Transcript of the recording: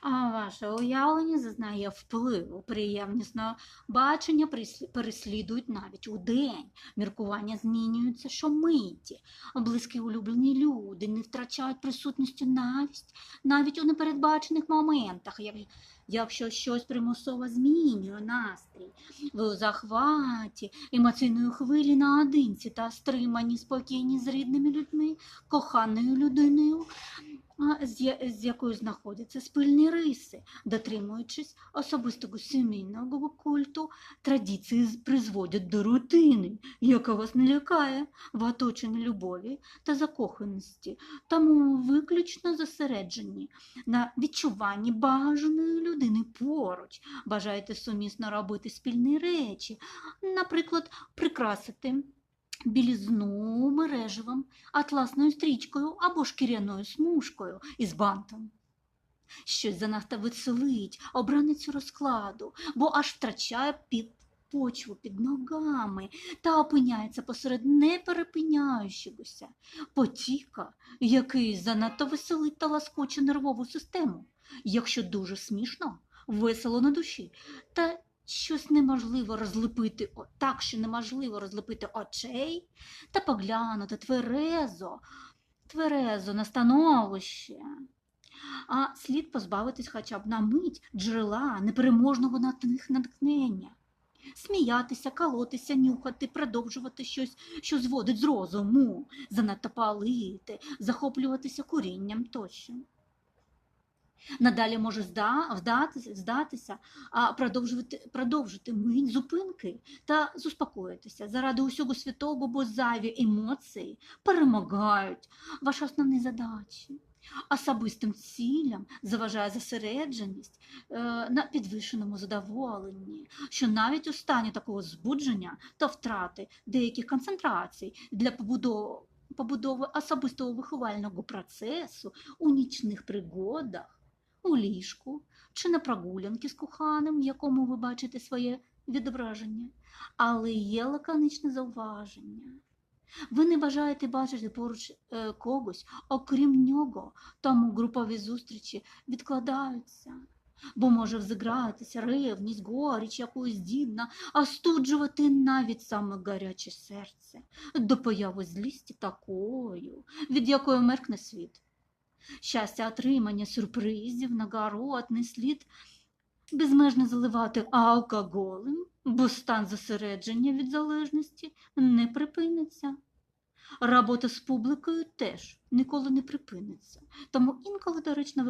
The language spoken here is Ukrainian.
А ваше уявлення зазнає впливу, приємнісного бачення переслідують навіть у день. Міркування змінюються щомиті. Близькі улюблені люди не втрачають присутністю навіть, навіть у непередбачених моментах, якщо щось примусово змінює настрій. Ви у захваті, емоційної хвилі наодинці та стримані, спокійні з рідними людьми, коханою людиною, з, якою знаходяться спільні риси, дотримуючись особистого сімейного культу, традиції призводять до рутини, яка вас не лякає в оточенні любові та закоханості, тому виключно зосереджені на відчуванні бажаної людини поруч. Бажаєте сумісно робити спільні речі, наприклад, прикрасити білізну мереживом, атласною стрічкою або шкіряною смужкою із бантом. Щось занадто веселить обраницю розкладу, бо аж втрачає під почву під ногами та опиняється посеред неперепиняючогося потіка, який занадто веселить та ласкоче нервову систему, якщо дуже смішно, весело на душі, та щось неможливо розлепити, так, що неможливо розлепити очей та поглянути тверезо, тверезо на становище. А слід позбавитись хоча б на мить джерела непереможного натх- натхнення. Сміятися, колотися, нюхати, продовжувати щось, що зводить з розуму, занадто палити, захоплюватися курінням тощо. Надалі може зда, вдатися, здатися, а продовжувати, продовжити мить зупинки та заспокоїтися заради усього святого, бо зайві емоції перемагають ваші основні задачі. Особистим цілям заважає зосередженість е, на підвищеному задоволенні, що навіть у стані такого збудження та втрати деяких концентрацій для побудови, побудови особистого виховального процесу у нічних пригодах, у ліжку чи на прогулянки з коханим, в якому ви бачите своє відображення, але є лаконичне зауваження. Ви не бажаєте бачити поруч е, когось, окрім нього, тому групові зустрічі відкладаються, бо може взігратися ревність, горіч, якою здібна, остуджувати навіть саме гаряче серце до появи злісті такою, від якої меркне світ. Щастя отримання сюрпризів, нагород не слід безмежно заливати алкоголем, бо стан зосередження від залежності не припиниться. Робота з публікою теж ніколи не припиниться. Тому інколи доречно